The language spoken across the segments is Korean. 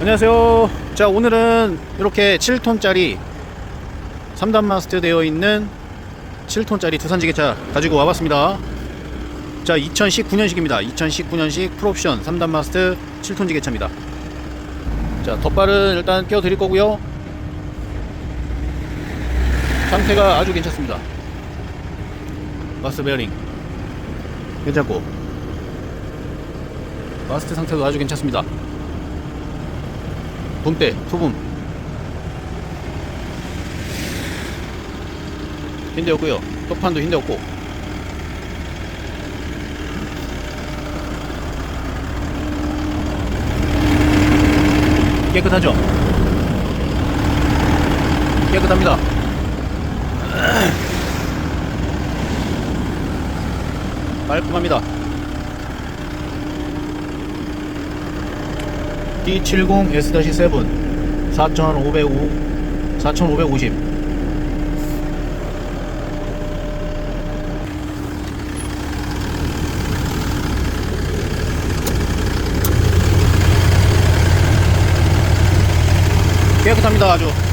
안녕하세요. 자, 오늘은 이렇게 7톤짜리 3단 마스터 되어 있는 7톤짜리 두산지게차 가지고 와봤습니다. 자, 2019년식입니다. 2019년식 풀옵션 3단 마스터 7톤 지게차입니다. 자, 덧발은 일단 껴드릴 거고요. 상태가 아주 괜찮습니다. 마스터 베어링 괜찮고 마스터 상태도 아주 괜찮습니다. 붐대, 소금. 흰데 없고요. 토판도 흰데 없고. 깨끗하죠? 깨끗합니다. 깔끔합니다. D70 S-7 4505 4550 깨끗합니다 아주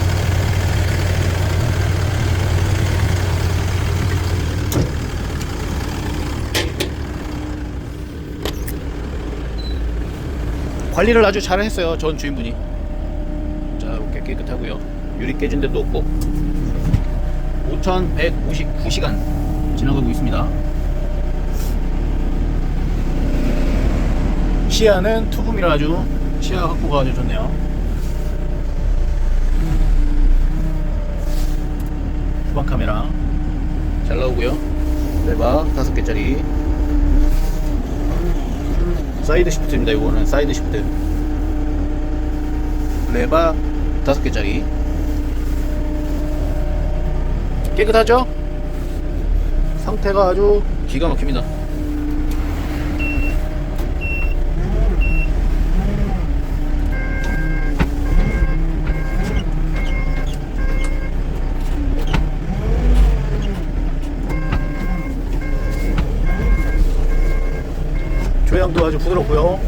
관리를 아주 잘 했어요. 전 주인분이. 자, 이렇게 깨끗하고요. 유리 깨진 데도 없고. 5,159시간 지나가고 있습니다. 시야는 투금이라 아주 시야 확보가 아주 좋네요. 후방 카메라 잘 나오고요. 레바 다섯 개짜리. 사이드 시프트입니다. 이거는 사이드 시프트. 레바 다섯 개짜리. 깨끗하죠? 상태가 아주 기가 막힙니다. 아주 부드럽고요.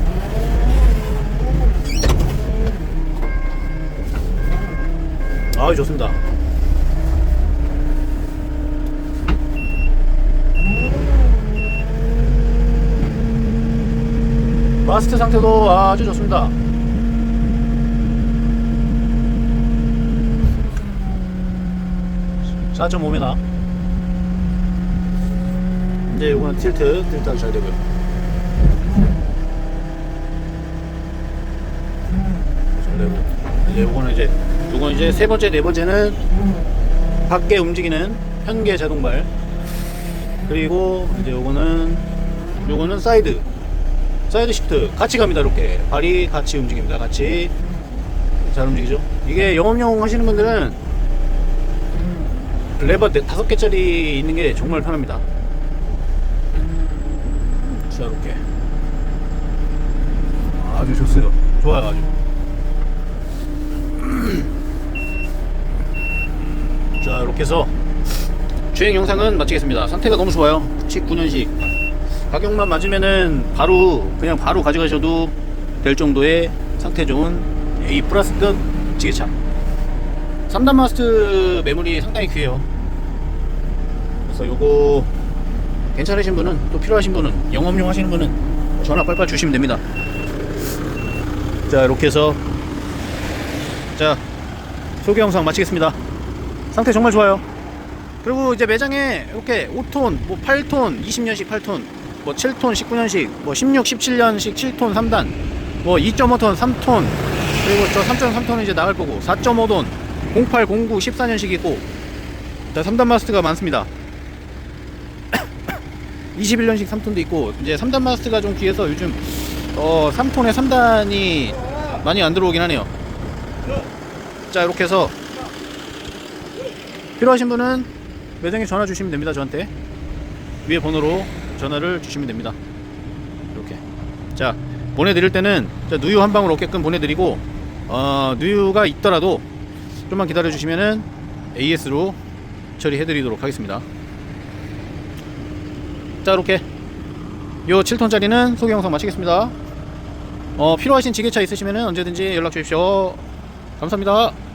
아 좋습니다. 마스트 상태도 아주 좋습니다. (4.5m) 이제 이거는 틸트 틸트 잘 되고요 되고. 이제 요거는 이제 요건 이제 세 번째 네 번째는 밖에 움직이는 현계 자동발. 그리고 이제 요거는 요거는 사이드. 사이드 시프트. 같이 갑니다 이렇게. 발이 같이 움직입니다 같이. 잘 움직이죠? 이게 영업용 하시는 분들은 레버 네- 다섯 개짜리 있는 게 정말 편합니다. 자 이렇게. 아주 좋습니다. 좋아요 아주 자 이렇게 해서 주행 영상은 마치겠습니다. 상태가 너무 좋아요. 19년식. 가격만 맞으면은 바로 그냥 바로 가져가셔도 될 정도의 상태 좋은 A 플러스급 지게차. 3단 마스트 매물이 상당히 귀해요. 그래서 요거 괜찮으신 분은 또 필요하신 분은 영업용 하시는 분은 전화 빨빨 주시면 됩니다. 자 이렇게 해서 자 소개 영상 마치겠습니다 상태 정말 좋아요 그리고 이제 매장에 이렇게 5톤, 뭐 8톤, 20년식 8톤, 뭐 7톤, 19년식, 뭐 16, 17년식 7톤 3단, 뭐 2.5톤 3톤, 그리고 저 3.3톤은 이제 나갈 거고 4.5톤, 08, 09, 14년식 있고 자, 3단 마스트가 많습니다. 21년식 3톤도 있고 이제 3단 마스트가 좀 귀해서 요즘 어 3톤에 3단이 많이 안 들어오긴 하네요. 자 이렇게 해서 필요하신 분은 매장에 전화 주시면 됩니다 저한테. 위에 번호로 전화를 주시면 됩니다. 이렇게. 자 보내드릴 때는 자, 누유 한 방울 없게끔 보내드리고 어, 누유가 있더라도 좀만 기다려 주시면은 AS로 처리해 드리도록 하겠습니다. 자 이렇게. 요 7톤짜리는 소개 영상 마치겠습니다. 어, 필요하신 지게차 있으시면 언제든지 연락 주십시오. 감사합니다.